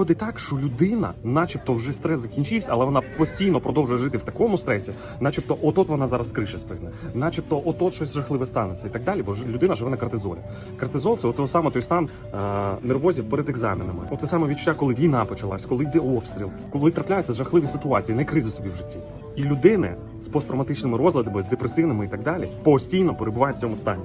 Виходить так, що людина, начебто, вже стрес закінчився, але вона постійно продовжує жити в такому стресі, начебто, отот вона зараз з криші спригне, начебто, отот щось жахливе станеться і так далі. Бо людина живе на кортизолі. Кортизол це от саме той стан е, нервозів перед екзаменами. Оце саме відчуття, коли війна почалась, коли йде обстріл, коли трапляються жахливі ситуації, не кризи собі в житті. І людини з посттравматичними розладами, з депресивними і так далі, постійно перебувають в цьому стані.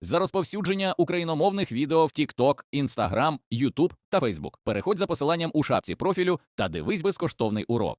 за розповсюдження україномовних відео в TikTok, Instagram, YouTube та Facebook. Переходь за посиланням у шапці профілю та дивись безкоштовний урок.